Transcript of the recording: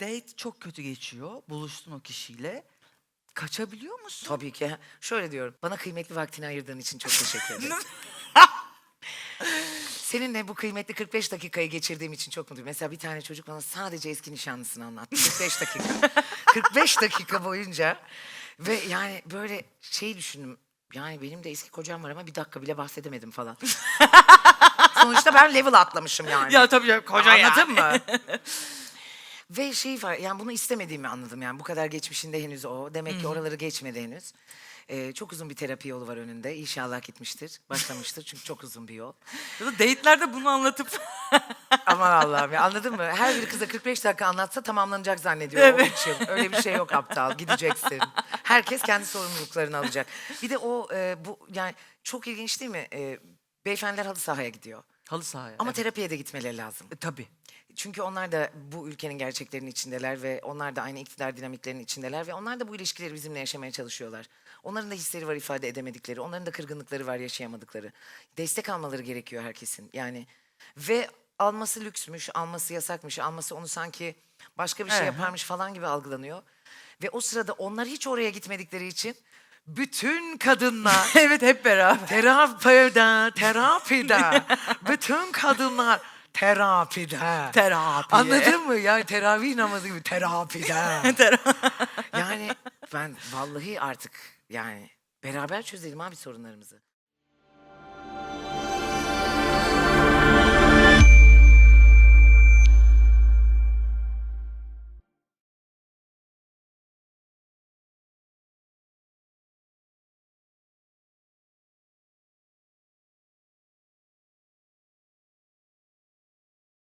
date çok kötü geçiyor. Buluştun o kişiyle. Kaçabiliyor musun? Tabii ki. Şöyle diyorum. Bana kıymetli vaktini ayırdığın için çok teşekkür ederim. Seninle bu kıymetli 45 dakikayı geçirdiğim için çok mutluyum. Mesela bir tane çocuk bana sadece eski nişanlısını anlattı. 45 dakika. 45 dakika boyunca. Ve yani böyle şey düşündüm. Yani benim de eski kocam var ama bir dakika bile bahsedemedim falan. Sonuçta ben level atlamışım yani. Ya tabii ya koca Anladın yani. mı? Ve şey var yani bunu istemediğimi anladım yani bu kadar geçmişinde henüz o. Demek ki oraları geçmedi henüz. Ee, çok uzun bir terapi yolu var önünde. İnşallah gitmiştir, başlamıştır çünkü çok uzun bir yol. Ya da date'lerde bunu anlatıp Aman Allah'ım ya anladın mı? Her bir kıza 45 dakika anlatsa tamamlanacak zannediyor o üç yıl. Öyle bir şey yok aptal. Gideceksin. Herkes kendi sorumluluklarını alacak. Bir de o e, bu yani çok ilginç değil mi? E, beyefendiler halı sahaya gidiyor. Halı sahaya. Ama evet. terapiye de gitmeleri lazım. E, tabii. Çünkü onlar da bu ülkenin gerçeklerinin içindeler ve onlar da aynı iktidar dinamiklerinin içindeler ve onlar da bu ilişkileri bizimle yaşamaya çalışıyorlar. Onların da hisleri var ifade edemedikleri, onların da kırgınlıkları var yaşayamadıkları. Destek almaları gerekiyor herkesin yani. Ve alması lüksmüş, alması yasakmış, alması onu sanki başka bir şey yaparmış falan gibi algılanıyor. Ve o sırada onlar hiç oraya gitmedikleri için bütün kadınlar evet hep beraber. terapide, terapide. Bütün kadınlar terapide. Terapi. Anladın mı? Yani teravih namazı gibi terapide. yani ben vallahi artık yani beraber çözelim abi sorunlarımızı.